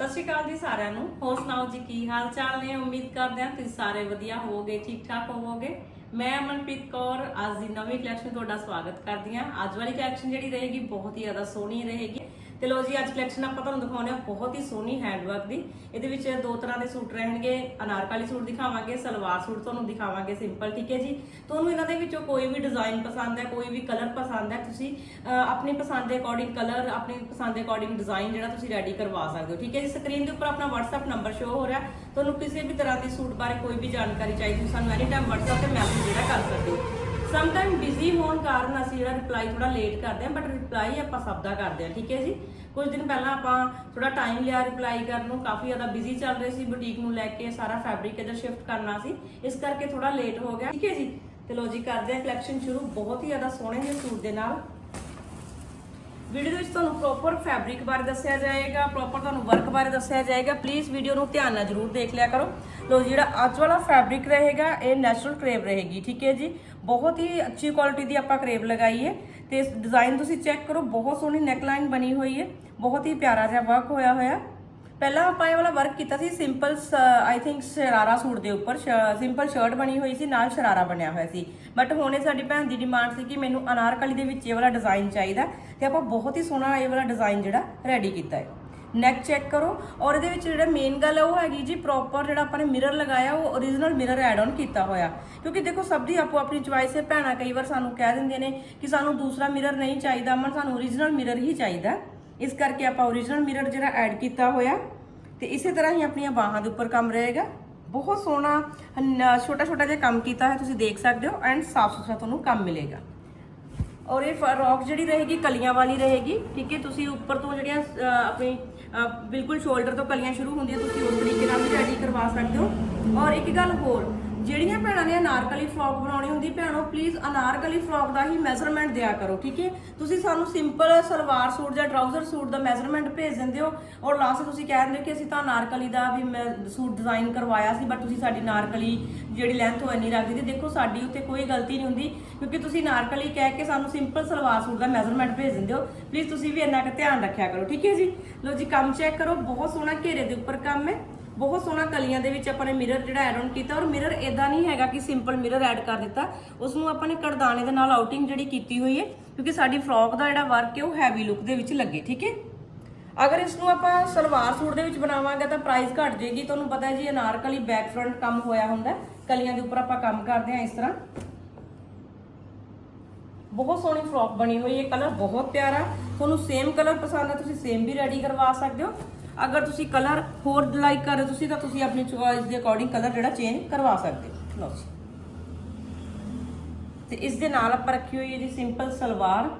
ਸਤਿ ਸ਼੍ਰੀ ਅਕਾਲ ਜੀ ਸਾਰਿਆਂ ਨੂੰ। ਹੋਰ ਸੁਣਾਓ ਜੀ, ਕੀ ਹਾਲ ਚਾਲ ਨੇ? ਉਮੀਦ ਕਰਦੇ ਹਾਂ ਤੁਸੀਂ ਸਾਰੇ ਵਧੀਆ ਹੋਵੋਗੇ ਠੀਕ ਠਾਕ ਹੋਵੋਗੇ। ਮੈਂ ਅਮਨਪ੍ਰੀਤ ਕੌਰ, ਅੱਜ ਦੀ ਨਵੀਂ ਕਲੈਕਸ਼ਨ ਤੁਹਾਡਾ ਸਵਾਗਤ ਕਰਦੀ ਹਾਂ। ਅੱਜ ਵਾਲੀ ਕਲੈਕਸ਼ਨ ਜਿਹੜੀ ਰਹੇਗੀ ਬਹੁਤ ਹੀ ਜ਼ਿਆਦਾ ਸੋਹਣੀ ਰਹੇਗੀ। ਤੇ ਲੋ ਜੀ, ਅੱਜ ਕਲੈਕਸ਼ਨ ਆਪਾਂ ਤੁਹਾਨੂੰ ਦਿਖਾਉਣੇ ਆ ਬਹੁਤ ਹੀ ਸੋਹਣੀ ਹੈਂਡਵਰਕ ਦੀ। ਇਹਦੇ ਵਿੱਚ ਦੋ ਤਰ੍ਹਾਂ ਦੇ ਸੂਟ ਰਹਿਣਗੇ, ਅਨਾਰਕਲੀ ਸੂਟ ਦਿਖਾਵਾਂਗੇ, ਸਲਵਾਰ ਸੂਟ ਤੁਹਾਨੂੰ ਦਿਖਾਵਾਂਗੇ ਸਿੰਪਲ ਠੀਕ ਹੈ ਜੀ? ਤੁਹਾਨੂੰ ਇਹਨਾਂ ਦੇ ਵਿੱਚੋਂ ਕੋਈ ਵੀ ਡਿਜ਼ਾਈਨ ਪਸੰਦ ਹੈ, ਕੋਈ ਵੀ ਕਲਰ ਪਸੰਦ ਹੈ, ਤੁਸੀਂ ਆਪਣੀ ਪਸੰਦ ਦੇ ਅਕੋਰਡਿੰਗ ਕਲਰ ਆਪਣੀ ਪਸੰਦ ਦੇ ਅਕੋਰਡਿੰਗ ਡਿਜ਼ਾਈਨ ਜਿਹੜਾ ਤੁਸੀਂ ਰੈਡੀ ਕਰਵਾ ਸਕਦੇ ਹੋ, ਠੀਕ ਹੈ ਜੀ? ਸਕਰੀਨ ਦੇ ਉੱਪਰ ਆਪਣਾ WhatsApp ਨੰਬਰ ਸ਼ੋ ਹੋ ਰਿਹਾ। ਤੁਹਾਨੂੰ ਕਿਸੇ ਵੀ ਤਰ੍ਹਾਂ ਦੀ ਸੂਟ ਬਾਰੇ ਕੋਈ ਵੀ ਜਾਣਕਾਰੀ ਚਾਹੀਦੀ ਸਾਨੂੰ ਐਨੀ ਟਾਈਮ WhatsApp ਤੇ ਮੈਸੇਜ ਜਿਹੜਾ ਕਰ ਸਕਦੇ ਹੋ। ਸਮ ਟਾਈਮ ਬਿਜ਼ੀ ਹੋਣ ਕਾਰਨ ਅਸੀਂ ਜਿਹੜਾ ਰਿਪਲਾਈ ਥੋੜਾ ਲੇਟ ਕਰਦੇ ਹਾਂ ਬਟ ਰਿਪਲਾਈ ਆਪਾਂ ਸਭ ਦਾ ਕਰਦੇ ਹਾਂ, ਠੀਕ ਹੈ ਜੀ? ਕੁਝ ਦਿਨ ਪਹਿਲਾਂ ਆਪਾਂ ਥੋੜਾ ਟਾਈਮ ਲਿਆ ਰਿਪਲਾਈ ਕਰਨ ਨੂੰ, ਕਾਫੀ ਜ਼ਿਆਦਾ ਬਿਜ਼ੀ ਚੱਲ ਰਹੇ ਸੀ ਬੁਟੀਕ ਨੂੰ ਲੈ ਕੇ, ਸਾਰਾ ਫੈਬਰਿਕ ਇਧਰ ਸ਼ਿਫਟ ਕਰਨਾ ਸੀ, ਇਸ ਕਰਕੇ ਥੋੜਾ ਲੇਟ ਹੋ ਗਿਆ, ਠੀਕ ਹੈ ਜੀ? ਤੇ ਲੋ ਜੀ, ਕਰਦੇ ਹਾਂ ਕਲੈਕਸ਼ਨ ਸ਼ੁਰੂ, ਬਹੁਤ ਹੀ ਜ਼ਿਆਦਾ ਸੋਹਣੇ ਜਿਹੇ ਸੂਟ ਦੇ ਨਾਲ। ਵੀਡੀਓ ਦੇ ਵਿੱਚ ਤੁਹਾਨੂੰ ਪ੍ਰੋਪਰ ਫੈਬਰਿਕ ਬਾਰੇ ਦੱਸਿਆ ਜਾਏਗਾ ਪ੍ਰੋਪਰ ਤੁਹਾਨੂੰ ਵਰਕ ਬਾਰੇ ਦੱਸਿਆ ਜਾਏਗਾ ਪਲੀਜ਼ ਵੀਡੀਓ ਨੂੰ ਧਿਆਨ ਨਾਲ ਜਰੂਰ ਦੇਖ ਲਿਆ ਕਰੋ। ਲੋ ਜਿਹੜਾ ਅੱਜ ਵਾਲਾ ਫੈਬਰਿਕ ਰਹੇਗਾ, ਇਹ ਨੈਚੁਰਲ ਕਰੇਵ ਰਹੇਗੀ, ਠੀਕ ਹੈ ਜੀ? ਬਹੁਤ ਹੀ ਅੱਛੀ ਕੁਆਲਿਟੀ ਦੀ ਆਪਾਂ ਕਰੇਬ ਲਗਾਈ ਹੈ ਤੇ ਇਸ ਡਿਜ਼ਾਈਨ ਤੁਸੀਂ ਚੈੱਕ ਕਰੋ, ਬਹੁਤ ਸੋਹਣੀ ਨੈਕਲਾਈਨ ਬਣੀ ਹੋਈ ਹੈ, ਬਹੁਤ ਹੀ ਪਿਆਰਾ ਜਿਹਾ ਵਰਕ ਹੋਇਆ ਹੋਇਆ। ਪਹਿਲਾਂ ਆਪਾਂ ਇਹ ਵਾਲਾ ਵਰਕ ਕੀਤਾ ਸੀ simple I think sharara suit ਦੇ ਉੱਪਰ ਸਿੰਪਲ ਸ਼ਰਟ ਬਣੀ ਹੋਈ ਸੀ, ਨਾਲ ਸ਼ਰਾਰਾ ਬਣਿਆ ਹੋਇਆ ਸੀ। ਬਟ ਹੁਣ ਇਹ ਸਾਡੀ ਭੈਣ ਦੀ ਡਿਮਾਂਡ ਸੀ ਕਿ ਮੈਨੂੰ ਅਨਾਰਕਲੀ ਦੇ ਵਿੱਚ ਇਹ ਵਾਲਾ ਡਿਜ਼ਾਈਨ ਚਾਹੀਦਾ ਤੇ ਆਪਾਂ ਬਹੁਤ ਹੀ ਸੋਹਣਾ ਇਹ ਵਾਲਾ ਡਿਜ਼ਾਈਨ ਜਿਹੜਾ ਰੈਡੀ ਕੀਤਾ ਹੈ। ਨੈਕ ਚੈੱਕ ਕਰੋ। ਔਰ ਇਹਦੇ ਵਿੱਚ ਜਿਹੜਾ ਮੇਨ ਗੱਲ ਹੈ ਉਹ ਹੈਗੀ ਜੀ ਪ੍ਰੋਪਰ ਜਿਹੜਾ ਆਪਾਂ ਨੇ ਮਿਰਰ ਲਗਾਇਆ, ਉਹ origignal ਮਿਰਰ ਐਡ ਆਨ ਕੀਤਾ ਹੋਇਆ। ਕਿਉਂਕਿ ਦੇਖੋ, ਸਭ ਦੀ ਆਪੋ ਆਪਣੀ ਚੁਆਇਸ ਹੈ। ਭੈਣਾਂ ਕਈ ਵਾਰ ਸਾਨੂੰ ਕਹਿ ਦਿੰਦੇ ਨੇ ਕਿ ਸਾਨੂੰ ਦੂਸਰਾ ਮਿਰਰ ਨਹੀਂ ਚਾਹੀਦਾ, ਮਨ ਸਾਨੂੰ origignal ਮਿਰਰ ਹੀ ਚਾਹੀਦਾ। ਇਸ ਕਰਕੇ ਆਪਾਂ origignal ਮਿਰਰ ਜਿਹੜਾ ਐਡ ਕੀਤਾ ਹੋਇਆ। ਤੇ ਇਸੇ ਤਰ੍ਹਾਂ ਹੀ ਆਪਣੀਆਂ ਬਾਹਾਂ ਦੇ ਉੱਪਰ ਕੰਮ ਰਹੇਗਾ। ਬਹੁਤ ਸੋਹਣਾ ਛੋਟਾ ਛੋਟਾ ਜਿਹਾ ਕੰਮ ਕੀਤਾ ਹੈ ਤੁਸੀਂ ਦੇਖ ਸਕਦੇ ਹੋ। ਐਂਡ ਸਾਫ਼ ਸੁਥਰਾ ਤੁਹਾਨੂੰ ਕੰਮ ਮਿਲੇਗਾ। ਔਰ ਇਹ ਫਰੋਕ ਜਿਹੜੀ ਰਹੇਗੀ, ਕਲੀਆਂ ਵਾਲੀ ਰਹੇਗੀ। ਠੀਕ ਹੈ, ਤੁਸੀਂ ਉੱਪਰ ਤੋਂ ਜਿਹੜੀਆਂ ਆਪਣੀ ਬਿਲਕੁਲ ਸ਼ੋਲਡਰ ਤੋਂ ਕਲੀਆਂ ਸ਼ੁਰੂ ਹੁੰਦੀਆਂ, ਤੁਸੀਂ ਉਸ ਤਰੀਕੇ ਨਾਲ ਵੀ ਰੈਡੀ ਕਰਵਾ ਸਕਦੇ ਹੋ। ਔਰ ਇੱਕ ਗੱਲ ਹੋਰ ਜਿਹੜੀਆਂ ਭੈਣਾਂ ਨੇ ਅਨਾਰਕਲੀ ਫਰੋਕ ਬਣਾਉਣੀ ਹੁੰਦੀ, ਭੈਣੋ ਪਲੀਜ਼ ਅਨਾਰਕਲੀ ਫਰੋਕ ਦਾ ਹੀ ਮੈਜ਼ਰਮੈਂਟ ਦਿਆ ਕਰੋ, ਠੀਕ ਹੈ? ਤੁਸੀਂ ਸਾਨੂੰ ਸਿੰਪਲ ਸਲਵਾਰ ਸੂਟ ਜਾਂ ਟਰਾਊਜ਼ਰ ਸੂਟ ਦਾ ਮੈਜ਼ਰਮੈਂਟ ਭੇਜ ਦਿੰਦੇ ਹੋ ਔਰ ਲਾਸਟ ਤੁਸੀਂ ਕਹਿ ਦਿੰਦੇ ਹੋ ਕਿ ਅਸੀਂ ਤਾਂ ਅਨਾਰਕਲੀ ਦਾ ਵੀ ਮੈਂ ਸੂਟ ਡਿਜ਼ਾਈਨ ਕਰਵਾਇਆ ਸੀ ਬਟ ਤੁਸੀਂ ਸਾਡੀ ਅਨਾਰਕਲੀ ਜਿਹੜੀ ਲੈਂਥ ਉਹ ਇੰਨੀ ਰੱਖਦੀ ਤੇ ਦੇਖੋ, ਸਾਡੀ ਉੱਤੇ ਕੋਈ ਗਲਤੀ ਨਹੀਂ ਹੁੰਦੀ, ਕਿਉਂਕਿ ਤੁਸੀਂ ਅਨਾਰਕਲੀ ਕਹਿ ਕੇ ਸਾਨੂੰ ਸਿੰਪਲ ਸਲਵਾਰ ਸੂਟ ਦਾ ਮੈਜ਼ਰਮੈਂਟ ਭੇਜ ਦਿੰਦੇ ਹੋ। ਪਲੀਜ਼ ਤੁਸੀਂ ਵੀ ਇੰਨਾ ਕੁ ਧਿਆਨ ਰੱਖਿਆ ਕਰੋ, ਠੀਕ ਹੈ ਜੀ? ਲੋ ਜੀ, ਕੰਮ ਚੈੱਕ ਕਰੋ, ਬਹੁਤ ਸੋਹਣਾ ਘੇਰੇ ਦੇ ਉੱਪਰ ਕੰਮ ਹੈ। ਬਹੁਤ ਸੋਹਣਾ ਕਲੀਆਂ ਦੇ ਵਿੱਚ ਆਪਾਂ ਨੇ ਮਿਰਰ ਜਿਹੜਾ ਐਡ ਆਨ ਕੀਤਾ ਔਰ ਮਿਰਰ ਇਦਾਂ ਨਹੀਂ ਹੈਗਾ ਕਿ ਸਿੰਪਲ ਮਿਰਰ ਐਡ ਕਰ ਦਿੱਤਾ। ਉਸ ਨੂੰ ਆਪਾਂ ਨੇ ਕੜਦਾਨੇ ਦੇ ਨਾਲ ਆਊਟਿੰਗ ਜਿਹੜੀ ਕੀਤੀ ਹੋਈ ਹੈ, ਕਿਉਂਕਿ ਸਾਡੀ ਫਰੋਕ ਦਾ ਜਿਹੜਾ ਵਰਕ ਹੈ, ਉਹ ਹੈਵੀ ਲੁੱਕ ਦੇ ਵਿੱਚ ਲੱਗੇ, ਠੀਕ ਹੈ? ਅਗਰ ਇਸ ਨੂੰ ਆਪਾਂ ਸਲਵਾਰ ਸੂਟ ਦੇ ਵਿੱਚ ਬਣਾਵਾਂਗੇ ਤਾਂ ਪ੍ਰਾਈਸ ਘਟ ਜਾਏਗੀ। ਤੁਹਾਨੂੰ ਪਤਾ ਹੈ ਜੀ, ਅਨਾਰਕਲੀ ਬੈਕ ਫਰੰਟ ਕੰਮ ਹੋਇਆ ਹੁੰਦਾ ਕਲੀਆਂ ਦੇ ਉੱਪਰ ਆਪਾਂ ਕੰਮ ਕਰਦੇ ਹਾਂ ਇਸ ਤਰ੍ਹਾਂ। ਬਹੁਤ ਸੋਹਣੀ ਫਰੋਕ ਬਣੀ ਹੋਈ ਹੈ ਕਲਰ ਬਹੁਤ ਪਿਆਰਾ। ਤੁਹਾਨੂੰ ਸੇਮ ਕਲਰ ਪਸੰਦ ਹੈ, ਤੁਸੀਂ ਸੇਮ ਵੀ ਰੈਡੀ ਕਰਵਾ ਸਕਦੇ ਹੋ। ਅਗਰ ਤੁਸੀਂ ਕਲਰ ਹੋਰ ਲਾਈਕ ਕਰ ਰਹੇ ਤੁਸੀਂ ਤਾਂ ਤੁਸੀਂ ਆਪਣੀ ਚੋਇਸ ਦੇ ਅਕੋਰਡਿੰਗ ਕਲਰ ਜਿਹੜਾ ਚੇਂਜ ਕਰਵਾ ਸਕਦੇ ਹੋ। ਲਓ ਜੀ। ਤੇ ਇਸ ਦੇ ਨਾਲ ਆਪਾਂ ਰੱਖੀ ਹੋਈ ਹੈ ਜੀ ਸਿੰਪਲ ਸਲਵਾਰ।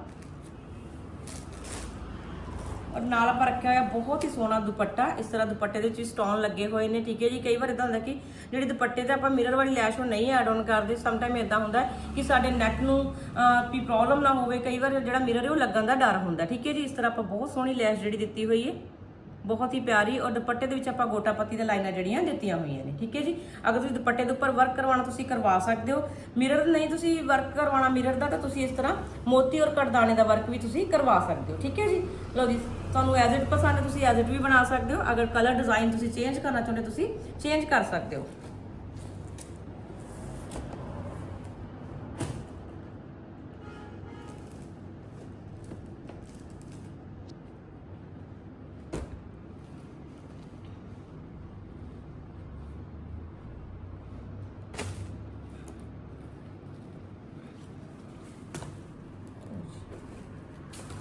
ਔਰ ਨਾਲ ਆਪਾਂ ਰੱਖਿਆ ਹੋਇਆ ਬਹੁਤ ਹੀ ਸੋਹਣਾ ਦੁਪੱਟਾ। ਇਸ ਤਰ੍ਹਾਂ ਦੁਪੱਟੇ ਦੇ ਵਿੱਚ ਸਟੋਨ ਲੱਗੇ ਹੋਏ ਨੇ ਠੀਕ ਹੈ ਜੀ। ਕਈ ਵਾਰ ਇਦਾਂ ਹੁੰਦਾ ਕਿ ਜਿਹੜੇ ਦੁਪੱਟੇ ਤੇ ਆਪਾਂ ਮਿਰਰ ਵਾਲੀ ਲੈਸ਼ ਉਹ ਨਹੀਂ ਐਡ ਆਨ ਕਰਦੇ ਸਮ ਟਾਈਮ ਇਦਾਂ ਹੁੰਦਾ ਕਿ ਸਾਡੇ ਨੈਕ ਨੂੰ ਅਹ, ਵੀ ਪ੍ਰੋਬਲਮ ਨਾ ਹੋਵੇ। ਕਈ ਵਾਰ ਜਿਹੜਾ ਮਿਰਰ ਹੈ ਉਹ ਲੱਗਣ ਦਾ ਡਰ ਹੁੰਦਾ ਠੀਕ ਹੈ ਜੀ। ਇਸ ਤਰ੍ਹਾਂ ਆਪਾਂ ਬਹੁਤ ਸੋਹਣੀ ਲੈਸ਼ ਜਿਹੜੀ ਦਿੱਤੀ ਹੋਈ ਹੈ। ਬਹੁਤ ਹੀ ਪਿਆਰੀ ਔਰ ਦੁਪੱਟੇ ਦੇ ਵਿੱਚ ਆਪਾਂ ਗੋਟਾ ਪੱਤੀ ਦੇ ਲਾਈਨਾਂ ਜਿਹੜੀਆਂ ਦਿੱਤੀਆਂ ਹੋਈਆਂ ਨੇ, ਠੀਕ ਹੈ ਜੀ? ਅਗਰ ਤੁਸੀਂ ਦੁਪੱਟੇ ਦੇ ਉੱਪਰ ਵਰਕ ਕਰਵਾਉਣਾ ਤੁਸੀਂ ਕਰਵਾ ਸਕਦੇ ਹੋ। ਮਿਰਰ ਨਹੀਂ ਤੁਸੀਂ ਵਰਕ ਕਰਵਾਉਣਾ ਮਿਰਰ ਦਾ, ਤਾਂ ਤੁਸੀਂ ਇਸ ਤਰ੍ਹਾਂ ਮੋਤੀ ਔਰ ਕੜਦਾਨੇ ਦਾ ਵਰਕ ਵੀ ਤੁਸੀਂ ਕਰਵਾ ਸਕਦੇ ਹੋ, ਠੀਕ ਹੈ ਜੀ? ਲਓ ਜੀ, ਤੁਹਾਨੂੰ ਐਜ਼ ਇਟ ਪਸੰਦ ਹੈ, ਤੁਸੀਂ ਐਜ਼ ਇਟ ਵੀ ਬਣਾ ਸਕਦੇ ਹੋ। ਅਗਰ ਕਲਰ ਡਿਜ਼ਾਈਨ ਤੁਸੀਂ ਚੇਂਜ ਕਰਨਾ ਚਾਹੁੰਦੇ ਤੁਸੀਂ ਚੇਂਜ ਕਰ ਸਕਦੇ ਹੋ।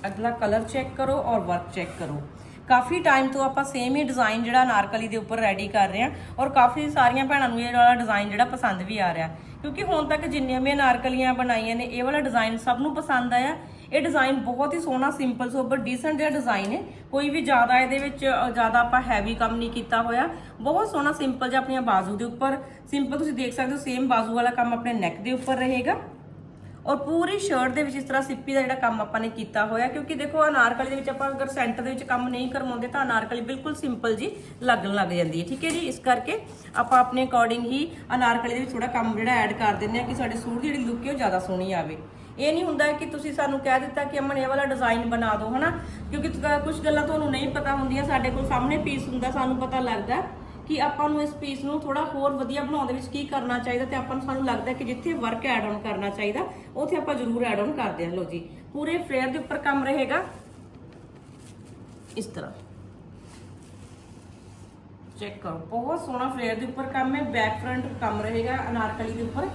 ਅਗਲਾ ਕਲਰ ਚੈੱਕ ਕਰੋ ਔਰ ਵਰਕ ਚੈੱਕ ਕਰੋ। ਕਾਫੀ ਟਾਈਮ ਤੋਂ ਆਪਾਂ ਸੇਮ ਹੀ ਡਿਜ਼ਾਈਨ ਜਿਹੜਾ ਨਾਰਕਲੀ ਦੇ ਉੱਪਰ ਰੈਡੀ ਕਰ ਰਹੇ ਹਾਂ ਔਰ ਕਾਫੀ ਸਾਰੀਆਂ ਭੈਣਾਂ ਨੂੰ ਇਹ ਵਾਲਾ ਡਿਜ਼ਾਈਨ ਜਿਹੜਾ ਪਸੰਦ ਵੀ ਆ ਰਿਹਾ। ਕਿਉਂਕਿ ਹੁਣ ਤੱਕ ਜਿੰਨੀਆਂ ਵੀ ਨਾਰਕਲੀਆਂ ਬਣਾਈਆਂ ਨੇ, ਇਹ ਵਾਲਾ ਡਿਜ਼ਾਈਨ ਸਭ ਨੂੰ ਪਸੰਦ ਆਇਆ। ਇਹ ਡਿਜ਼ਾਈਨ ਬਹੁਤ ਹੀ ਸੋਹਣਾ ਸਿੰਪਲ ਸੋਬਰ ਡੀਸੈਂਟ ਜਿਹਾ ਡਿਜ਼ਾਈਨ ਹੈ। ਕੋਈ ਵੀ ਜ਼ਿਆਦਾ ਇਹਦੇ ਵਿੱਚ ਜ਼ਿਆਦਾ ਆਪਾਂ ਹੈਵੀ ਕੰਮ ਨਹੀਂ ਕੀਤਾ ਹੋਇਆ। ਬਹੁਤ ਸੋਹਣਾ ਸਿੰਪਲ ਜਿਹਾ ਆਪਣੀਆਂ ਬਾਜ਼ੂ ਦੇ ਉੱਪਰ। ਸਿੰਪਲ ਤੁਸੀਂ ਦੇਖ ਸਕਦੇ ਹੋ ਸੇਮ ਬਾਜ਼ੂ ਵਾਲਾ ਕੰਮ ਆਪਣੇ ਨੈਕ ਦੇ ਉੱਪਰ ਰਹੇਗਾ। ਔਰ ਪੂਰੀ ਸ਼ਰਟ ਦੇ ਵਿੱਚ ਇਸ ਤਰ੍ਹਾਂ ਸਿੱਪੀ ਦਾ ਜਿਹੜਾ ਕੰਮ ਆਪਾਂ ਨੇ ਕੀਤਾ ਹੋਇਆ, ਕਿਉਂਕਿ ਦੇਖੋ ਅਨਾਰਕਲੀ ਦੇ ਵਿੱਚ ਆਪਾਂ ਅਗਰ ਸੈਂਟਰ ਦੇ ਵਿੱਚ ਕੰਮ ਨਹੀਂ ਕਰਵਾਉਂਦੇ ਤਾਂ ਅਨਾਰਕਲੀ ਬਿਲਕੁਲ ਸਿੰਪਲ ਜੀ ਲੱਗਣ ਲੱਗ ਜਾਂਦੀ ਹੈ, ਠੀਕ ਹੈ ਜੀ? ਇਸ ਕਰਕੇ ਆਪਾਂ ਆਪਣੇ ਅਕੋਰਡਿੰਗ ਹੀ ਅਨਾਰਕਲੀ ਦੇ ਵਿੱਚ ਥੋੜਾ ਕੰਮ ਜਿਹੜਾ ਐਡ ਕਰ ਦਿੰਦੇ ਆ ਕਿ ਸਾਡੇ ਸੂਟ ਦੀ ਜਿਹੜੀ ਲੁੱਕ ਹੈ ਉਹ ਜ਼ਿਆਦਾ ਸੋਹਣੀ ਆਵੇ। ਇਹ ਨਹੀਂ ਹੁੰਦਾ ਕਿ ਤੁਸੀਂ ਸਾਨੂੰ ਕਹਿ ਦਿੱਤਾ ਕਿ ਅਮਨ ਇਹ ਵਾਲਾ ਡਿਜ਼ਾਈਨ ਬਣਾ ਦਿਓ, ਹਨਾ? ਕਿਉਂਕਿ ਕੁਝ ਗੱਲਾਂ ਤੁਹਾਨੂੰ ਨਹੀਂ ਪਤਾ ਹੁੰਦੀਆਂ, ਸਾਡੇ ਕੋਲ ਸਾਹਮਣੇ ਪੀਸ ਹੁੰਦਾ, ਸਾਨੂੰ ਪਤਾ ਲੱਗਦਾ। ਕਿ ਆਪਾਂ ਨੂੰ ਇਸ ਪੀਸ ਨੂੰ ਥੋੜਾ ਹੋਰ ਵਧੀਆ ਬਣਾਉਣ ਦੇ ਵਿੱਚ ਕੀ ਕਰਨਾ ਚਾਹੀਦਾ ਤੇ ਆਪਾਂ ਨੂੰ ਸਾਨੂੰ ਲੱਗਦਾ ਕਿ ਜਿੱਥੇ ਵਰਕ ਐਡ ਆਨ ਕਰਨਾ ਚਾਹੀਦਾ, ਉੱਥੇ ਆਪਾਂ ਜ਼ਰੂਰ ਐਡ ਆਨ ਕਰਦੇ ਹਾਂ। ਲੋ ਜੀ, ਪੂਰੇ ਫਲੇਅਰ ਦੇ ਉੱਪਰ ਕੰਮ ਰਹੇਗਾ। ਇਸ ਤਰ੍ਹਾਂ। ਚੈੱਕ ਕਰੋ, ਬਹੁਤ ਸੋਹਣਾ ਫਲੇਅਰ ਦੇ ਉੱਪਰ ਕੰਮ ਹੈ ਬੈਕ ਫਰੰਟ ਕੰਮ ਰਹੇਗਾ, ਅਨਾਰਕਲੀ ਦੇ ਉੱਪਰ।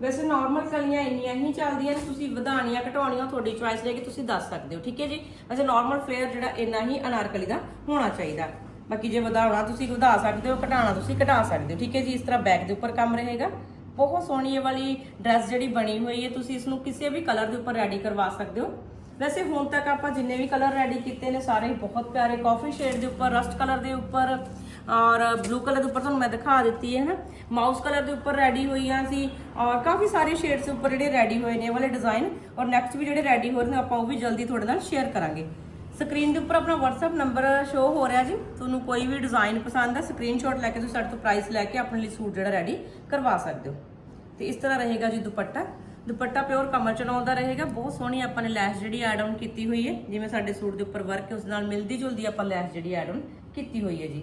ਵੈਸੇ ਨਾਰਮਲ ਕਲੀਆਂ ਇੰਨੀਆਂ ਹੀ ਚੱਲਦੀਆਂ ਨੇ, ਤੁਸੀਂ ਵਧਾਣੀਆਂ ਘਟਾਉਣੀਆਂ ਤੁਹਾਡੀ ਚੁਆਇਸ ਰਹੇਗੀ ਤੁਸੀਂ ਦੱਸ ਸਕਦੇ ਹੋ, ਠੀਕ ਹੈ ਜੀ? ਵੈਸੇ ਨਾਰਮਲ ਫੇਅਰ ਜਿਹੜਾ ਇੰਨਾ ਹੀ ਅਨਾਰਕਲੀ ਦਾ ਹੋਣਾ ਚਾਹੀਦਾ। ਬਾਕੀ ਜੇ ਵਧਾਉਣਾ, ਤੁਸੀਂ ਵਧਾ ਸਕਦੇ ਹੋ, ਘਟਾਉਣਾ ਤੁਸੀਂ ਘਟਾ ਸਕਦੇ ਹੋ, ਠੀਕ ਹੈ ਜੀ? ਇਸ ਤਰ੍ਹਾਂ ਬੈਕ ਦੇ ਉੱਪਰ ਕੰਮ ਰਹੇਗਾ। ਬਹੁਤ ਸੋਹਣੀ ਇਹ ਵਾਲੀ ਡਰੈਸ ਜਿਹੜੀ ਬਣੀ ਹੋਈ ਹੈ, ਤੁਸੀਂ ਇਸ ਨੂੰ ਕਿਸੇ ਵੀ ਕਲਰ ਦੇ ਉੱਪਰ ਰੈਡੀ ਕਰਵਾ ਸਕਦੇ ਹੋ। ਵੈਸੇ ਹੁਣ ਤੱਕ ਆਪਾਂ ਜਿੰਨੇ ਵੀ ਕਲਰ ਰੈਡੀ ਕੀਤੇ ਨੇ, ਸਾਰੇ ਬਹੁਤ ਪਿਆਰੇ ਕਾਫੀ ਸ਼ੇਡ ਦੇ ਉੱਪਰ ਰਸਟ ਕਲਰ ਦੇ ਉੱਪਰ ਔਰ ਬਲੂ ਕਲਰ ਦੇ ਉੱਪਰ ਤੁਹਾਨੂੰ ਮੈਂ ਦਿਖਾ ਦਿੱਤੀ ਹੈ ਨਾ। ਮਾਊਸ ਕਲਰ ਦੇ ਉੱਪਰ ਰੈਡੀ ਹੋਈਆਂ ਸੀ ਔਰ ਕਾਫੀ ਸਾਰੇ ਸ਼ੇਡਸ ਦੇ ਉੱਪਰ ਜਿਹੜੇ ਰੈਡੀ ਹੋਏ ਨੇ ਇਹ ਵਾਲੇ ਡਿਜ਼ਾਈਨ ਔਰ ਨੈਕਸਟ ਵੀ ਜਿਹੜੇ ਰੈਡੀ ਹੋ ਰਹੇ ਨੇ, ਆਪਾਂ ਉਹ ਵੀ ਜਲਦੀ ਤੁਹਾਡੇ ਨਾਲ ਸ਼ੇਅਰ ਕਰਾਂਗੇ। ਸਕਰੀਨ ਦੇ ਉੱਪਰ ਆਪਣਾ WhatsApp ਨੰਬਰ ਸ਼ੋ ਹੋ ਰਿਹਾ ਜੀ। ਤੁਹਾਨੂੰ ਕੋਈ ਵੀ ਡਿਜ਼ਾਈਨ ਪਸੰਦ ਆ ਸਕਰੀਨਸ਼ਾਟ ਲੈ ਕੇ ਤੁਸੀਂ ਸਾਡੇ ਤੋਂ ਪ੍ਰਾਈਸ ਲੈ ਕੇ ਆਪਣੇ ਲਈ ਸੂਟ ਜਿਹੜਾ ਰੈਡੀ ਕਰਵਾ ਸਕਦੇ ਹੋ। ਤੇ ਇਸ ਤਰ੍ਹਾਂ ਰਹੇਗਾ ਜੀ ਦੁਪੱਟਾ। ਦੁਪੱਟਾ ਪਿਓਰ ਕਮਰ ਚਲਾਉਂਦਾ ਰਹੇਗਾ। ਬਹੁਤ ਸੋਹਣੀ ਆਪਾਂ ਨੇ ਲੈਸ ਜਿਹੜੀ ਐਡ ਆਨ ਕੀਤੀ ਹੋਈ ਹੈ। ਜਿਵੇਂ ਸਾਡੇ ਸੂਟ ਦੇ ਉੱਪਰ ਵਰਕ ਹੈ, ਉਸ ਨਾਲ ਮਿਲਦੀ ਜੁਲਦੀ ਆਪਾਂ ਲੈਸ ਜਿਹੜੀ ਐਡ ਆਨ ਕੀਤੀ ਹੋਈ ਹੈ ਜੀ।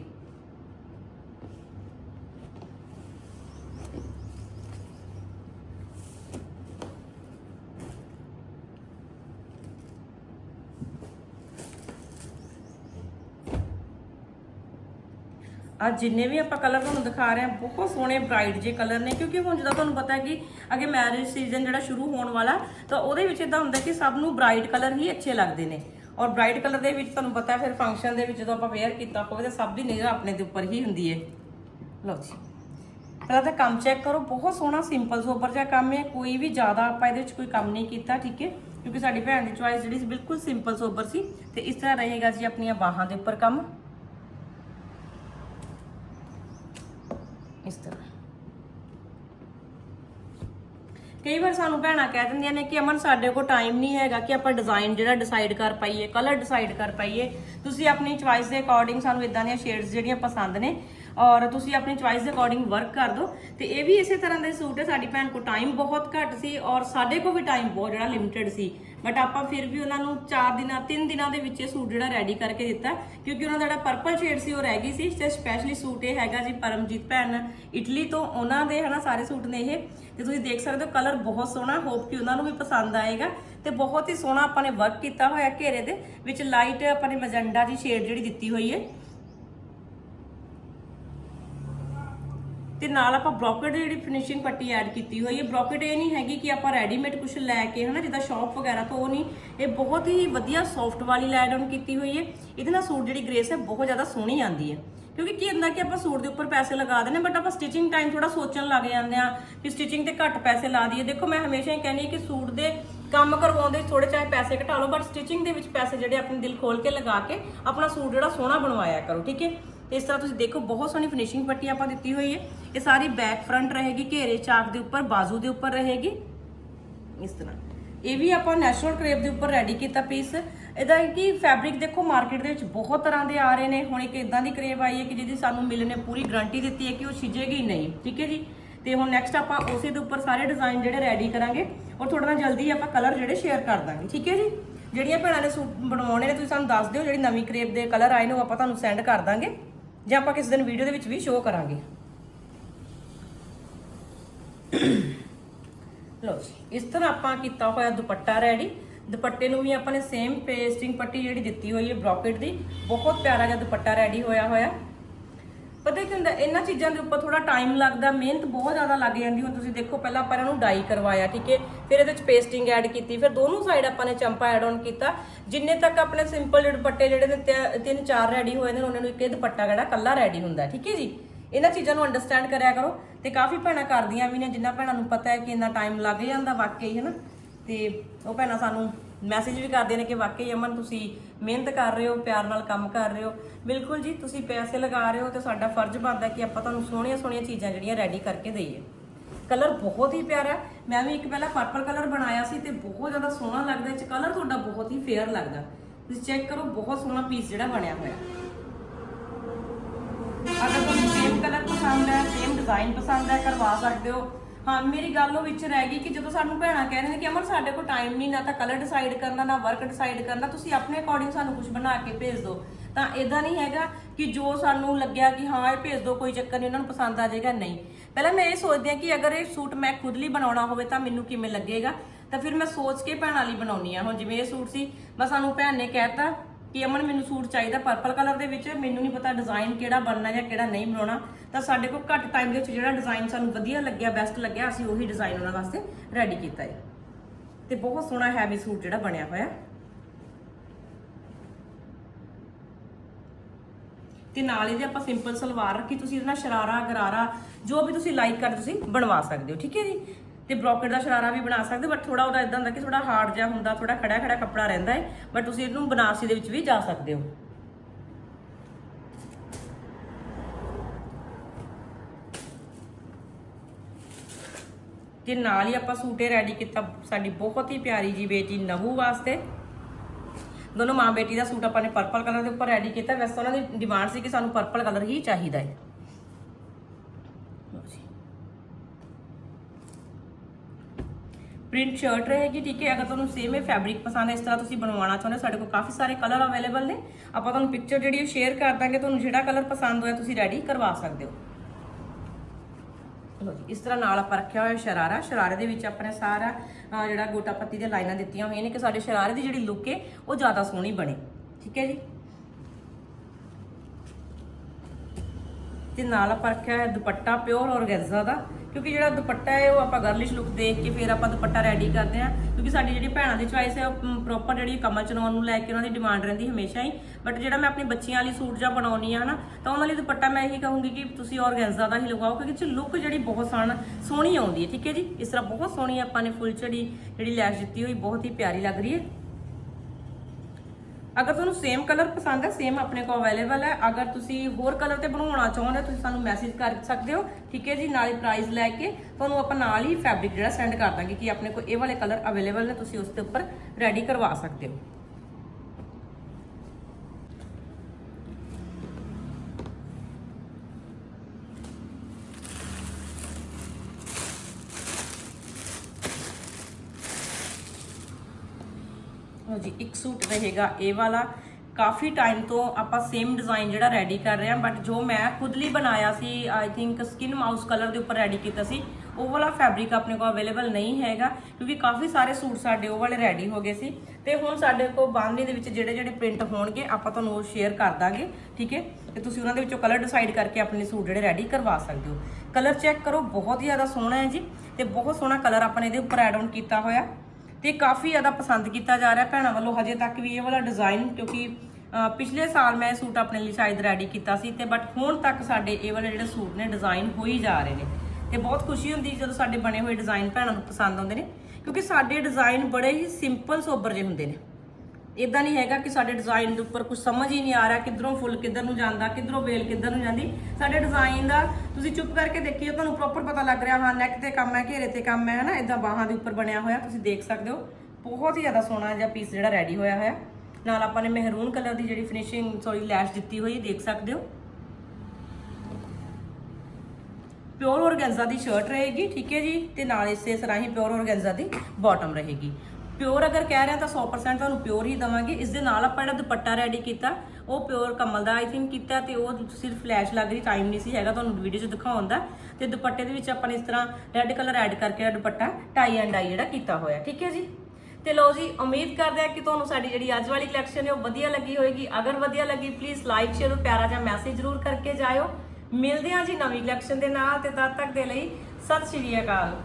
ਅੱਜ ਜਿੰਨੇ ਵੀ ਆਪਾਂ ਕਲਰ ਤੁਹਾਨੂੰ ਦਿਖਾ ਰਹੇ ਹਾਂ, ਬਹੁਤ ਸੋਹਣੇ ਬ੍ਰਾਈਟ ਜੇ ਕਲਰ ਨੇ, ਕਿਉਂਕਿ ਹੁਣ ਜਦੋਂ ਤੁਹਾਨੂੰ ਪਤਾ ਹੈ ਕਿ ਅੱਗੇ ਮੈਰਿਜ ਸੀਜ਼ਨ ਜਿਹੜਾ ਸ਼ੁਰੂ ਹੋਣ ਵਾਲਾ, ਤਾਂ ਉਹਦੇ ਵਿੱਚ ਇਦਾਂ ਹੁੰਦਾ ਕਿ ਸਭ ਨੂੰ ਬ੍ਰਾਈਟ ਕਲਰ ਹੀ ਅੱਛੇ ਲੱਗਦੇ ਨੇ। ਔਰ ਬ੍ਰਾਈਟ ਕਲਰ ਦੇ ਵਿੱਚ ਤੁਹਾਨੂੰ ਪਤਾ ਹੈ, ਫਿਰ ਫੰਕਸ਼ਨ ਦੇ ਵਿੱਚ ਜਦੋਂ ਆਪਾਂ ਵੇਅਰ ਕੀਤਾ ਹੋਵੇ, ਤਾਂ ਸਭ ਦੀ ਨਿਗਾਹ ਆਪਣੇ ਦੇ ਉੱਪਰ ਹੀ ਹੁੰਦੀ ਹੈ। ਲਓ ਜੀ। ਪਹਿਲਾਂ ਤਾਂ ਕੰਮ ਚੈੱਕ ਕਰੋ, ਬਹੁਤ ਸੋਹਣਾ ਸਿੰਪਲ ਸੋਬਰ ਜਿਹਾ ਕੰਮ ਹੈ, ਕੋਈ ਵੀ ਜ਼ਿਆਦਾ ਆਪਾਂ ਇਹਦੇ ਵਿੱਚ ਕੋਈ ਕੰਮ ਨਹੀਂ ਕੀਤਾ, ਠੀਕ ਹੈ? ਕਿਉਂਕਿ ਸਾਡੀ ਭੈਣ ਦੀ ਚੁਆਇਸ ਜਿਹੜੀ ਸੀ, ਬਿਲਕੁਲ ਸਿੰਪਲ ਸੋਬਰ ਸੀ, ਤੇ ਇਸ ਤਰ੍ਹਾਂ ਰਹੇਗਾ ਜੀ ਆਪਣੀਆਂ ਬਾਹਾਂ ਦੇ ਉੱਪਰ ਕੰਮ। ਇਸ ਤਰ੍ਹਾਂ। ਕਈ ਵਾਰ ਸਾਨੂੰ ਭੈਣਾਂ ਕਹਿ ਦਿੰਦੀਆਂ ਨੇ ਕਿ ਅਮਨ, ਸਾਡੇ ਕੋਲ ਟਾਈਮ ਨਹੀਂ ਹੈਗਾ ਕਿ ਆਪਾਂ ਡਿਜ਼ਾਈਨ ਜਿਹੜਾ ਡਿਸਾਈਡ ਕਰ ਪਾਈਏ ਕਲਰ ਡਿਸਾਈਡ ਕਰ ਪਾਈਏ। ਤੁਸੀਂ ਆਪਣੀ ਚੁਆਇਸ ਦੇ ਅਕੋਰਡਿੰਗ ਸਾਨੂੰ ਇਦਾਂ ਦੀਆਂ ਸ਼ੇਡਸ ਜਿਹੜੀਆਂ ਪਸੰਦ ਨੇ ਔਰ ਤੁਸੀਂ ਆਪਣੀ ਚੁਆਇਸ ਦੇ ਅਕੋਰਡਿੰਗ ਵਰਕ ਕਰ ਦਿਓ। ਤੇ ਇਹ ਵੀ ਇਸੇ ਤਰ੍ਹਾਂ ਦੇ ਸੂਟ ਹੈ, ਸਾਡੀ ਭੈਣ ਕੋਲ ਟਾਈਮ ਬਹੁਤ ਘੱਟ ਸੀ ਔਰ ਸਾਡੇ ਕੋਲ ਵੀ ਟਾਈਮ ਬਹੁਤ, ਜਿਹੜਾ ਲਿਮਿਟਿਡ ਸੀ। ਬਟ ਆਪਾਂ ਫਿਰ ਵੀ ਉਹਨਾਂ ਨੂੰ 4 ਦਿਨਾਂ 3 ਦਿਨਾਂ ਦੇ ਵਿੱਚ ਇਹ ਸੂਟ ਜਿਹੜਾ ਰੈਡੀ ਕਰਕੇ ਦਿੱਤਾ ਕਿਉਂਕਿ ਉਹਨਾਂ ਦਾ ਜਿਹੜਾ ਪਰਪਲ ਸ਼ੇਡ ਸੀ ਉਹ ਰਹਿ ਗਈ ਸੀ, ਤੇ ਸਪੈਸ਼ਲੀ ਸੂਟ ਇਹ ਹੈਗਾ ਜੀ ਪਰਮਜੀਤ ਭੈਣ ਇਟਲੀ ਤੋਂ, ਉਹਨਾਂ ਦੇ ਹਨਾ ਸਾਰੇ ਸੂਟ ਨੇ ਇਹ। ਤੇ ਤੁਸੀਂ ਦੇਖ ਸਕਦੇ ਹੋ ਕਲਰ ਬਹੁਤ ਸੋਹਣਾ ਹੋਪ ਕਿ ਉਹਨਾਂ ਨੂੰ ਵੀ ਪਸੰਦ ਆਏਗਾ। ਤੇ ਬਹੁਤ ਹੀ ਸੋਹਣਾ ਆਪਾਂ ਨੇ ਵਰਕ ਕੀਤਾ ਹੋਇਆ ਘੇਰੇ ਦੇ, ਵਿੱਚ ਲਾਈਟ ਆਪਾਂ ਨੇ ਮਜੰਡਾ ਦੀ ਸ਼ੇਡ ਜਿਹੜੀ ਦਿੱਤੀ ਹੋਈ ਹੈ। ਤੇ ਨਾਲ ਆਪਾਂ ਬ੍ਰੋਕਟ ਦੀ ਜਿਹੜੀ ਫਿਨਿਸ਼ਿੰਗ ਪੱਟੀ ਐਡ ਕੀਤੀ ਹੋਈ ਹੈ। ਬ੍ਰੋਕਟ ਇਹ ਨਹੀਂ ਹੈਗੀ ਕਿ ਆਪਾਂ ਰੈਡੀਮੇਡ ਕੁਝ ਲੈ ਕੇ, ਹਨਾ, ਜਿੱਦਾਂ ਸ਼ਾਪ ਵਗੈਰਾ ਤੋਂ ਉਹ ਨਹੀਂ। ਇਹ ਬਹੁਤ ਹੀ ਵਧੀਆ ਸੌਫਟ ਵਾਲੀ ਲੈਡ ਆਨ ਕੀਤੀ ਹੋਈ ਹੈ। ਇਹਦੇ ਨਾਲ ਸੂਟ ਜਿਹੜੀ ਗ੍ਰੇਸ ਹੈ, ਬਹੁਤ ਜ਼ਿਆਦਾ ਸੋਹਣੀ ਆਂਦੀ ਹੈ। ਕਿਉਂਕਿ ਕੀ ਹੁੰਦਾ ਕਿ ਆਪਾਂ ਸੂਟ ਦੇ ਉੱਪਰ ਪੈਸੇ ਲਗਾ ਦਿੰਦੇ ਬਟ ਆਪਾਂ ਸਟਿਚਿੰਗ ਟਾਈਮ ਥੋੜਾ ਸੋਚਣ ਲੱਗ ਜਾਂਦੇ ਆ ਕਿ ਸਟਿਚਿੰਗ ਤੇ ਘੱਟ ਪੈਸੇ ਲਾ ਦਈਏ। ਦੇਖੋ, ਮੈਂ ਹਮੇਸ਼ਾ ਹੀ ਕਹਿੰਦੀ ਹਾਂ ਕਿ ਸੂਟ ਦੇ ਕੰਮ ਕਰਵਾਉਂਦੇ ਥੋੜੇ ਚਾਹੇ ਪੈਸੇ ਘਟਾ ਲਓ ਬਟ ਸਟਿਚਿੰਗ ਦੇ ਵਿੱਚ ਪੈਸੇ ਜਿਹੜੇ ਆਪਣੇ ਦਿਲ ਖੋਲ ਕੇ ਲਗਾ ਕੇ ਆਪਣਾ ਸੂਟ ਜਿਹੜਾ ਸੋਹਣਾ ਬਣਵਾਇਆ ਕਰੋ, ਠੀਕ ਹੈ? ਇਸ ਤਰ੍ਹਾਂ ਤੁਸੀਂ ਦੇਖੋ, ਬਹੁਤ ਸੋਹਣੀ ਫਿਨਿਸ਼ਿੰਗ ਪੱਟੀ ਆਪਾਂ ਦਿੱਤੀ ਹੋਈ ਹੈ। ਇਹ ਸਾਰੀ ਬੈਕ ਫਰੰਟ ਰਹੇਗੀ, ਘੇਰੇ ਚਾਕ ਦੇ ਉੱਪਰ, ਬਾਜ਼ੂ ਦੇ ਉੱਪਰ ਰਹੇਗੀ। ਇਸ ਤਰ੍ਹਾਂ। ਇਹ ਵੀ ਆਪਾਂ ਨੈਚੁਰਲ ਕਰੇਪ ਦੇ ਉੱਪਰ ਰੈਡੀ ਕੀਤਾ ਪੀਸ ਇਹਦਾ ਕਿ ਫੈਬਰਿਕ ਦੇਖੋ ਮਾਰਕੀਟ ਦੇ ਵਿੱਚ ਬਹੁਤ ਤਰ੍ਹਾਂ ਦੇ ਆ ਰਹੇ ਨੇ। ਹੁਣ ਇੱਕ ਇਦਾਂ ਦੀ ਕਰੇਪ ਆਈ ਹੈ ਕਿ ਜਿਹਦੀ ਸਾਨੂੰ ਮਿਲ ਨੇ ਪੂਰੀ ਗਾਰੰਟੀ ਦਿੱਤੀ ਹੈ ਕਿ ਉਹ ਛਿਜੇਗੀ ਨਹੀਂ। ਠੀਕ ਹੈ ਜੀ? ਤੇ ਹੁਣ ਨੈਕਸਟ ਆਪਾਂ ਉਸੇ ਦੇ ਉੱਪਰ ਸਾਰੇ ਡਿਜ਼ਾਈਨ ਜਿਹੜੇ ਰੈਡੀ ਕਰਾਂਗੇ, ਔਰ ਥੋੜਾ ਨਾਲ ਜਲਦੀ ਆਪਾਂ ਕਲਰ ਜਿਹੜੇ ਸ਼ੇਅਰ ਕਰ ਦਾਂਗੇ। ਠੀਕ ਹੈ ਜੀ? ਜਿਹੜੀਆਂ ਭੈਣਾਂ ਨੇ ਸੂਟ ਬਣਾਉਣੇ ਨੇ, ਤੁਸੀਂ ਸਾਨੂੰ ਦੱਸ ਦਿਓ, ਜਿਹੜੀ ਨਵੀਂ ਕਰੇਪ ਦੇ ਕਲਰ ਆਏ ਨੇ, ਉਹ ਆਪਾਂ ਤੁਹਾਨੂੰ ਸੈਂਡ ਕਰ ਦਾਂਗੇ। ਜਾਂ ਆਪਾਂ ਕਿਸੇ ਦਿਨ ਵੀਡੀਓ ਦੇ ਵਿੱਚ ਵੀ ਸ਼ੋਅ ਕਰਾਂਗੇ। ਲਓ ਜੀ, ਇਸ ਤਰ੍ਹਾਂ ਆਪਾਂ ਕੀਤਾ ਹੋਇਆ ਦੁਪੱਟਾ ਰੈਡੀ ਦੁਪੱਟੇ ਨੂੰ ਵੀ ਆਪਾਂ ਨੇ ਸੇਮ ਪੇਸਟਿੰਗ ਪੱਟੀ ਜਿਹੜੀ ਦਿੱਤੀ ਹੋਈ ਹੈ ਬ੍ਰੋਕਟ ਦੀ, ਬਹੁਤ ਪਿਆਰਾ ਜਿਹਾ ਦੁਪੱਟਾ ਰੈਡੀ ਹੋਇਆ ਹੋਇਆ। ਪਤਾ ਕੀ ਹੁੰਦਾ, ਇਹਨਾਂ ਚੀਜ਼ਾਂ ਦੇ ਉੱਪਰ ਥੋੜਾ ਟਾਈਮ ਲੱਗਦਾ, ਮਿਹਨਤ ਬਹੁਤ ਜ਼ਿਆਦਾ ਲੱਗ ਜਾਂਦੀ ਹੁਣ ਤੁਸੀਂ ਦੇਖੋ, ਪਹਿਲਾਂ ਆਪਾਂ ਇਹਨਾਂ ਨੂੰ ਡਾਈ ਕਰਵਾਇਆ, ਠੀਕ ਹੈ? ਫਿਰ ਇਹਦੇ ਵਿੱਚ ਪੇਸਟਿੰਗ ਐਡ ਕੀਤੀ, ਫਿਰ ਦੋਨੋਂ ਸਾਈਡ ਆਪਾਂ ਨੇ ਚੰਪਾ ਐਡ ਆਨ ਕੀਤਾ। ਜਿੰਨੇ ਤੱਕ ਆਪਣੇ ਸਿੰਪਲ ਜਿਹੜੇ ਦੁਪੱਟੇ ਜਿਹੜੇ ਨੇ ਤਿ- ਤਿੰਨ ਚਾਰ ਰੈਡੀ ਹੋਏ ਨੇ, ਉਹਨਾਂ ਨੂੰ ਇੱਕ ਇਹ ਦੁਪੱਟਾ ਜਿਹੜਾ ਕੱਲਾ ਰੈਡੀ ਹੁੰਦਾ ਠੀਕ ਹੈ ਜੀ? ਇਹਨਾਂ ਚੀਜ਼ਾਂ ਨੂੰ ਅੰਡਰਸਟੈਂਡ ਕਰਿਆ ਕਰੋ ਤੇ ਕਾਫੀ ਭੈਣਾਂ ਕਰਦੀਆਂ ਵੀ ਨੇ, ਜਿੰਨਾ ਭੈਣਾਂ ਨੂੰ ਪਤਾ ਹੈ ਕਿ ਇੰਨਾ ਟਾਈਮ ਲੱਗ ਜਾਂਦਾ ਵਾਕਈ ਹੈ ਨਾ ਤੇ ਉਹ ਭੈਣਾਂ ਸਾਨੂੰ ਮੈਸੇਜ ਵੀ ਕਰਦੇ ਨੇ ਕਿ ਵਾਕਈ ਅਮਨ, ਤੁਸੀਂ ਮਿਹਨਤ ਕਰ ਰਹੇ ਹੋ, ਪਿਆਰ ਨਾਲ ਕੰਮ ਕਰ ਰਹੇ ਹੋ। ਬਿਲਕੁਲ ਜੀ, ਤੁਸੀਂ ਪੈਸੇ ਲਗਾ ਰਹੇ ਹੋ ਤੇ ਸਾਡਾ ਫਰਜ਼ ਬਣਦਾ ਕਿ ਆਪਾਂ ਤੁਹਾਨੂੰ ਸੋਹਣੀਆਂ ਸੋਹਣੀਆਂ ਚੀਜ਼ਾਂ ਜਿਹੜੀਆਂ ਰੈਡੀ ਕਰਕੇ ਦਈਏ। ਕਲਰ ਬਹੁਤ ਹੀ ਪਿਆਰਾ ਹੈ। ਮੈਂ ਵੀ ਇੱਕ ਪਹਿਲਾਂ ਪਰਪਲ ਕਲਰ ਬਣਾਇਆ ਸੀ ਤੇ ਬਹੁਤ ਜ਼ਿਆਦਾ ਸੋਹਣਾ ਲੱਗਦਾ ਇਹ ਚ ਕਲਰ ਤੁਹਾਡਾ ਬਹੁਤ ਹੀ ਫੇਅਰ ਲੱਗਦਾ। ਤੁਸੀਂ ਚੈੱਕ ਕਰੋ, ਬਹੁਤ ਸੋਹਣਾ ਪੀਸ ਜਿਹੜਾ ਬਣਿਆ ਹੋਇਆ ਅਗਰ ਤੁਹਾਨੂੰ ਸੇਮ ਕਲਰ ਪਸੰਦ ਹੈ ਸੇਮ ਡਿਜ਼ਾਈਨ ਪਸੰਦ ਹੈ, ਕਰਵਾ ਸਕਦੇ ਹੋ। ਹਾਂ, ਮੇਰੀ ਗੱਲ ਉਹ ਵਿੱਚ ਰਹਿ ਗਈ ਕਿ ਜਦੋਂ ਸਾਨੂੰ ਭੈਣਾਂ ਕਹਿੰਦੇ ਨੇ ਕਿ ਅਮਰ ਸਾਡੇ ਕੋਲ ਟਾਈਮ ਨਹੀਂ, ਨਾ ਤਾਂ ਕਲਰ ਡਿਸਾਈਡ ਕਰਨਾ, ਨਾ ਵਰਕ ਡਿਸਾਈਡ ਕਰਨਾ, ਤੁਸੀਂ ਆਪਣੇ ਅਕੋਰਡਿੰਗ ਸਾਨੂੰ ਕੁਝ ਬਣਾ ਕੇ ਭੇਜ ਦਿਓ। ਤਾਂ ਇਦਾਂ ਨਹੀਂ ਹੈਗਾ ਕਿ ਜੋ ਸਾਨੂੰ ਲੱਗਿਆ ਕਿ ਹਾਂ, ਇਹ ਭੇਜ ਦਿਓ, ਕੋਈ ਚੱਕਰ ਨਹੀਂ, ਉਹਨਾਂ ਨੂੰ ਪਸੰਦ ਆ ਜਾਏਗਾ, ਨਹੀਂ। ਪਹਿਲਾਂ ਮੈਂ ਇਹ ਸੋਚਦੀ ਹਾਂ ਕਿ ਅਗਰ ਇਹ ਸੂਟ ਮੈਂ ਖੁਦ ਲਈ ਬਣਾਉਣਾ ਹੋਵੇ ਤਾਂ ਮੈਨੂੰ ਕਿਵੇਂ ਲੱਗੇਗਾ? ਤਾਂ ਫਿਰ ਮੈਂ ਸੋਚ ਕੇ ਭੈਣਾਂ ਲਈ ਬਣਾਉਣੀ ਆ। ਹੁਣ ਜਿਵੇਂ ਇਹ ਸੂਟ ਸੀ, ਬਸ ਸਾਨੂੰ ਭੈਣ ਨੇ ਕਹਿਤਾ ਕਿ ਅਮਨ ਮੈਨੂੰ ਸੂਟ ਚਾਹੀਦਾ ਪਰਪਲ ਕਲਰ ਦੇ ਵਿੱਚ, ਮੈਨੂੰ ਨਹੀਂ ਪਤਾ ਡਿਜ਼ਾਈਨ ਕਿਹੜਾ ਬਣਨਾ ਜਾਂ ਕਿਹੜਾ ਨਹੀਂ ਬਣਾਉਣਾ। ਤਾਂ ਸਾਡੇ ਕੋਲ ਘੱਟ ਟਾਈਮ ਦੇ ਵਿੱਚ ਜਿਹੜਾ ਡਿਜ਼ਾਈਨ ਸਾਨੂੰ ਵਧੀਆ ਲੱਗਿਆ ਬੈਸਟ ਲੱਗਿਆ, ਅਸੀਂ ਉਹੀ ਡਿਜ਼ਾਈਨ ਉਹਨਾਂ ਵਾਸਤੇ ਰੈਡੀ ਕੀਤਾ ਹੈ। ਤੇ ਬਹੁਤ ਸੋਹਣਾ ਹੈਵੀ ਸੂਟ ਜਿਹੜਾ ਬਣਿਆ ਹੋਇਆ। ਤੇ ਨਾਲ ਇਹਦੇ ਆਪਾਂ ਸਿੰਪਲ ਸਲਵਾਰ ਰੱਖੀ, ਤੁਸੀਂ ਇਹਦੇ ਨਾਲ ਸ਼ਰਾਰਾ, ਗਰਾਰਾ, ਜੋ ਵੀ ਤੁਸੀਂ ਲਾਈਕ ਕਰ ਤੁਸੀਂ ਬਣਵਾ ਸਕਦੇ ਹੋ, ਠੀਕ ਹੈ ਜੀ? ਤੇ ਬ੍ਰੋਕਟ ਦਾ ਸ਼ਰਾਰਾ ਵੀ ਬਣਾ ਸਕਦੇ ਬਟ ਥੋੜਾ ਉਹਦਾ ਇਦਾਂ ਹੁੰਦਾ ਕਿ ਥੋੜਾ ਹਾਰਡ ਜਿਹਾ ਹੁੰਦਾ ਥੋੜਾ ਖੜਾ ਖੜਾ ਕੱਪੜਾ ਰਹਿੰਦਾ ਹੈ ਬਟ ਤੁਸੀਂ ਇਹਨੂੰ ਬਨਾਰਸੀ ਦੇ ਵਿੱਚ ਵੀ ਜਾ ਸਕਦੇ ਹੋ। ਤੇ ਨਾਲ ਹੀ ਆਪਾਂ ਸੂਟੇ ਰੈਡੀ ਕੀਤਾ, ਸਾਡੀ ਬਹੁਤ ਹੀ ਪਿਆਰੀ ਜੀ ਬੇਟੀ ਨਵੂ ਵਾਸਤੇ। ਦੋਨੋਂ ਮਾਂ ਬੇਟੀ ਦਾ ਸੂਟ ਆਪਾਂ ਨੇ ਪਰਪਲ ਕਲਰ ਦੇ ਉੱਪਰ ਰੈਡੀ ਕੀਤਾ, ਵੈਸੇ ਉਹਨਾਂ ਦੀ ਡਿਮਾਂਡ ਸੀ ਕਿ ਸਾਨੂੰ ਪਰਪਲ ਕਲਰ ਹੀ ਚਾਹੀਦਾ ਹੈ ਲਓ ਜੀ। ਪ੍ਰਿੰਟ ਸ਼ਰਟ ਰਹੇਗੀ, ਠੀਕ ਹੈ? ਅਗਰ ਤੁਹਾਨੂੰ ਸੇਮ ਹੀ ਫੈਬਰਿਕ ਪਸੰਦ ਹੈ, ਇਸ ਤਰ੍ਹਾਂ ਤੁਸੀਂ ਬਣਵਾਉਣਾ ਚਾਹੁੰਦੇ ਹੋ, ਸਾਡੇ ਕੋਲ ਕਾਫੀ ਸਾਰੇ ਕਲਰ ਅਵੇਲੇਬਲ ਨੇ। ਆਪਾਂ ਤੁਹਾਨੂੰ ਪਿਕਚਰ ਜਿਹੜੀ ਉਹ ਸ਼ੇਅਰ ਕਰ ਦਾਂਗੇ, ਤੁਹਾਨੂੰ ਜਿਹੜਾ ਕਲਰ ਪਸੰਦ ਹੋਇਆ, ਤੁਸੀਂ ਰੈਡੀ ਕਰਵਾ ਸਕਦੇ ਹੋ। ਲਓ ਜੀ, ਇਸ ਤਰ੍ਹਾਂ ਨਾਲ ਆਪਾਂ ਰੱਖਿਆ ਹੋਇਆ ਸ਼ਰਾਰਾ। ਸ਼ਰਾਰੇ ਦੇ ਵਿੱਚ ਆਪਣੇ ਸਾਰਾ ਜਿਹੜਾ ਗੋਟਾ ਪੱਤੀ ਦੀਆਂ ਲਾਈਨਾਂ ਦਿੱਤੀਆਂ ਹੋਈਆਂ ਨੇ ਕਿ ਸਾਡੇ ਸ਼ਰਾਰੇ ਦੀ ਜਿਹੜੀ ਲੁੱਕ ਹੈ, ਉਹ ਜ਼ਿਆਦਾ ਸੋਹਣੀ ਬਣੇ। ਠੀਕ ਹੈ ਜੀ? ਤੇ ਨਾਲ ਆਪਾਂ ਰੱਖਿਆ ਹੈ ਦੁਪੱਟਾ ਪਿਓਰ ਔਰਗੈਂਜ਼ਾ ਦਾ। ਕਿਉਂਕਿ ਜਿਹੜਾ ਦੁਪੱਟਾ ਹੈ, ਉਹ ਆਪਾਂ ਗਰਲਿਸ਼ ਲੁੱਕ ਦੇਖ ਕੇ ਫਿਰ ਆਪਾਂ ਦੁਪੱਟਾ ਰੈਡੀ ਕਰਦੇ ਹਾਂ। ਕਿਉਂਕਿ ਸਾਡੀ ਜਿਹੜੀ ਭੈਣਾਂ ਦੀ ਚੁਆਇਸ ਹੈ, ਉਹ ਪ੍ਰੋਪਰ ਜਿਹੜੀ ਕਮਰ ਚਨਾਉਣ ਨੂੰ ਲੈ ਕੇ ਉਹਨਾਂ ਦੀ ਡਿਮਾਂਡ ਰਹਿੰਦੀ ਹਮੇਸ਼ਾ ਹੀ। ਬਟ ਜਿਹੜਾ ਮੈਂ ਆਪਣੀ ਬੱਚੀਆਂ ਵਾਲੀ ਸੂਟ ਜਾਂ ਬਣਾਉਣੀ ਆ, ਹਨਾ, ਤਾਂ ਉਹਨਾਂ ਲਈ ਦੁਪੱਟਾ ਮੈਂ ਇਹੀ ਕਹੂੰਗੀ ਕਿ ਤੁਸੀਂ ਔਰਗੈਂਜ਼ਾ ਦਾ ਹੀ ਲਗਾਓ, ਕਿਉਂਕਿ ਇਹ ਲੁੱਕ ਜਿਹੜੀ ਬਹੁਤ ਸੋਹਣਾ, ਸੋਹਣੀ ਆਉਂਦੀ ਹੈ, ਠੀਕ ਹੈ ਜੀ? ਇਸ ਤਰ੍ਹਾਂ ਬਹੁਤ ਸੋਹਣੀ ਆਪਾਂ ਨੇ ਫੁੱਲ ਚੜੀ ਜਿਹੜੀ ਲੈਸ਼ ਦਿੱਤੀ ਹੋਈ, ਬਹੁਤ ਹੀ ਪਿਆਰੀ ਲੱਗ ਰਹੀ ਹੈ। ਅਗਰ ਤੁਹਾਨੂੰ ਸੇਮ ਕਲਰ ਪਸੰਦ ਹੈ ਸੇਮ ਆਪਣੇ ਕੋਲ ਅਵੇਲੇਬਲ ਹੈ। ਅਗਰ ਤੁਸੀਂ ਹੋਰ ਕਲਰ ਤੇ ਬਣਾਉਣਾ ਚਾਹੁੰਦੇ ਹੋ, ਤੁਸੀਂ ਸਾਨੂੰ ਮੈਸੇਜ ਕਰ ਸਕਦੇ ਹੋ। ਠੀਕ ਹੈ ਜੀ, ਨਾਲੇ ਹੀ ਪ੍ਰਾਈਸ ਲੈ ਕੇ ਤੁਹਾਨੂੰ ਆਪਾਂ ਨਾਲ ਹੀ ਫੈਬਰਿਕ ਜਿਹੜਾ ਸੈਂਡ ਕਰ ਦਾਂਗੇ ਕਿ ਆਪਣੇ ਕੋਲ ਇਹ ਵਾਲੇ ਕਲਰ ਅਵੇਲੇਬਲ ਨੇ, ਤੁਸੀਂ ਉਸ ਦੇ ਉੱਪਰ ਰੈਡੀ ਕਰਵਾ ਸਕਦੇ ਹੋ। ਲਓ ਜੀ, ਇੱਕ ਸੂਟ ਰਹੇਗਾ ਇਹ ਵਾਲਾ। ਕਾਫੀ ਟਾਈਮ ਤੋਂ ਆਪਾਂ ਸੇਮ ਡਿਜ਼ਾਈਨ ਜਿਹੜਾ ਰੈਡੀ ਕਰ ਰਹੇ ਹਾਂ ਬਟ ਜੋ ਮੈਂ ਖੁਦ ਲਈ ਬਣਾਇਆ ਸੀ I think skin mouse colour ਦੇ ਉੱਪਰ ਰੈਡੀ ਕੀਤਾ ਸੀ, ਉਹ ਵਾਲਾ ਫੈਬਰਿਕ ਆਪਣੇ ਕੋਲ ਅਵੇਲੇਬਲ ਨਹੀਂ ਹੈਗਾ, ਕਿਉਂਕਿ ਕਾਫੀ ਸਾਰੇ ਸੂਟ ਸਾਡੇ ਉਹ ਵਾਲੇ ਰੈਡੀ ਹੋ ਗਏ ਸੀ। ਤੇ ਹੁਣ ਸਾਡੇ ਕੋਲ ਬਾਂਦਨੀ ਦੇ ਵਿੱਚ ਜਿਹੜੇ ਜਿਹੜੇ ਪ੍ਰਿੰਟ ਹੋਣਗੇ, ਆਪਾਂ ਤੁਹਾਨੂੰ ਉਹ ਸ਼ੇਅਰ ਕਰ ਦਾਂਗੇ, ਠੀਕ ਹੈ? ਤੇ ਤੁਸੀਂ ਉਹਨਾਂ ਦੇ ਵਿੱਚੋਂ ਕਲਰ ਡਿਸਾਈਡ ਕਰਕੇ ਆਪਣੇ ਸੂਟ ਜਿਹੜੇ ਰੈਡੀ ਕਰਵਾ ਸਕਦੇ ਹੋ। ਕਲਰ ਚੈੱਕ ਕਰੋ, ਬਹੁਤ ਹੀ ਜ਼ਿਆਦਾ ਸੋਹਣਾ ਹੈ ਜੀ, ਤੇ ਬਹੁਤ ਸੋਹਣਾ ਕਲਰ ਆਪਾਂ ਨੇ ਇਹਦੇ ਉੱਪਰ ਐਡ ਆਨ ਕੀਤਾ ਹੋਇਆ। ਤੇ ਕਾਫੀ ਜ਼ਿਆਦਾ ਪਸੰਦ ਕੀਤਾ ਜਾ ਰਿਹਾ ਭੈਣਾਂ ਵੱਲੋਂ। ਹਜੇ ਤੱਕ ਵੀ ਇਹ ਵਾਲਾ ਡਿਜ਼ਾਈਨ ਕਿਉਂਕਿ ਪਿਛਲੇ ਸਾਲ ਮੈਂ ਇਹ ਸੂਟ ਆਪਣੇ ਲਈ ਸ਼ਾਇਦ ਰੈਡੀ ਕੀਤਾ ਸੀ ਤੇ ਬਟ ਹੁਣ ਤੱਕ ਸਾਡੇ ਇਹ ਵਾਲੇ ਜਿਹੜੇ ਸੂਟ ਨੇ ਡਿਜ਼ਾਈਨ ਹੋਈ ਜਾ ਰਹੇ ਨੇ। ਤੇ ਬਹੁਤ ਖੁਸ਼ੀ ਹੁੰਦੀ ਜਦੋਂ ਸਾਡੇ ਬਣੇ ਹੋਏ ਡਿਜ਼ਾਈਨ ਭੈਣਾਂ ਨੂੰ ਪਸੰਦ ਆਉਂਦੇ ਨੇ, ਕਿਉਂਕਿ ਸਾਡੇ ਡਿਜ਼ਾਈਨ ਬੜੇ ਹੀ ਸਿੰਪਲ ਸੋਬਰ ਜਿਹੇ ਹੁੰਦੇ ਨੇ। ਇਦਾਂ ਨਹੀਂ ਹੈਗਾ ਕਿ ਸਾਡੇ ਡਿਜ਼ਾਈਨ ਦੇ ਉੱਪਰ ਕੁਝ ਸਮਝ ਹੀ ਨਹੀਂ ਆ ਰਿਹਾ ਕਿੱਧਰੋਂ ਫੁੱਲ ਕਿੱਧਰ ਨੂੰ ਜਾਂਦਾ, ਕਿੱਧਰੋਂ ਵੇਲ ਕਿੱਧਰ ਨੂੰ ਜਾਂਦੀ। ਸਾਡੇ ਡਿਜ਼ਾਈਨ ਦਾ ਤੁਸੀਂ ਚੁੱਪ ਕਰਕੇ ਦੇਖੀਏ ਤੁਹਾਨੂੰ ਪ੍ਰੋਪਰ ਪਤਾ ਲੱਗ ਰਿਹਾ, ਹਾਂ ਨੈਕ ਤੇ ਕੰਮ ਹੈ, ਘੇਰੇ ਤੇ ਕੰਮ ਹੈ, ਹਨਾ? ਇਦਾਂ ਬਾਹਾਂ ਦੇ ਉੱਪਰ ਬਣਿਆ ਹੋਇਆ, ਤੁਸੀਂ ਦੇਖ ਸਕਦੇ ਹੋ। ਬਹੁਤ ਹੀ ਜ਼ਿਆਦਾ ਸੋਹਣਾ ਜਿਹਾ ਪੀਸ ਜਿਹੜਾ ਰੈਡੀ ਹੋਇਆ ਹੋਇਆ। ਨਾਲ ਆਪਾਂ ਨੇ ਮਹਿਰੂਨ ਕਲਰ ਦੀ ਜਿਹੜੀ ਫਿਨਿਸ਼ਿੰਗ ਸੌਰੀ ਲੈਸ਼ ਦਿੱਤੀ ਹੋਈ, ਦੇਖ ਸਕਦੇ ਹੋ। ਪਿਓਰ ਔਰਗੈਂਜ਼ਾ ਦੀ ਸ਼ਰਟ ਰਹੇਗੀ, ਠੀਕ ਹੈ ਜੀ? ਤੇ ਨਾਲ ਇਸੇ ਤਰ੍ਹਾਂ ਹੀ ਪਿਓਰ ਔਰਗੈਂਜ਼ਾ ਦੀ ਬਾਟਮ ਰਹੇਗੀ। ਪਿਓਰ ਅਗਰ ਕਹਿ ਰਹੇ ਹਾਂ ਤਾਂ 100% ਤੁਹਾਨੂੰ ਪਿਓਰ ਹੀ ਦਵਾਂਗੇ। ਇਸ ਦੇ ਨਾਲ ਆਪਾਂ ਜਿਹੜਾ ਦੁਪੱਟਾ ਰੈਡੀ ਕੀਤਾ, ਉਹ pure Kamal the I think ਕੀਤਾ ਤੇ ਉਹ ਸਿਰਫ ਫਲੈਸ਼ ਲੱਗ ਰਹੀ ਟਾਈਮ ਨਹੀਂ ਸੀ ਹੈਗਾ ਤੁਹਾਨੂੰ ਵੀਡੀਓ 'ਚ ਦਿਖਾਉਣ ਦਾ। ਤੇ ਦੁਪੱਟੇ ਦੇ ਵਿੱਚ ਆਪਾਂ ਨੇ ਇਸ ਤਰ੍ਹਾਂ ਰੈੱਡ ਕਲਰ ਐਡ ਕਰਕੇ ਦੁਪੱਟਾ ਟਾਈ ਐਂਡ ਡਾਈ ਜਿਹੜਾ ਕੀਤਾ ਹੋਇਆ, ਠੀਕ ਹੈ ਜੀ? ਤੇ ਲਓ ਜੀ, ਉਮੀਦ ਕਰਦੇ ਆ ਕਿ ਤੁਹਾਨੂੰ ਸਾਡੀ ਜਿਹੜੀ ਅੱਜ ਵਾਲੀ ਕਲੈਕਸ਼ਨ ਹੈ, ਉਹ ਵਧੀਆ ਲੱਗੀ ਹੋਏਗੀ। ਅਗਰ ਵਧੀਆ ਲੱਗੀ ਪਲੀਜ਼ ਲਾਈਕ ਸ਼ੇਅਰ ਔਰ ਪਿਆਰਾ ਜਿਹਾ ਮੈਸੇਜ ਜ਼ਰੂਰ ਕਰਕੇ ਜਾਇਓ। ਮਿਲਦੇ ਹਾਂ ਜੀ ਨਵੀਂ ਕਲੈਕਸ਼ਨ ਦੇ ਨਾਲ ਤੇ ਤਦ ਤੱਕ ਦੇ ਲਈ ਸਤਿ ਸ਼੍ਰੀ ਅਕਾਲ।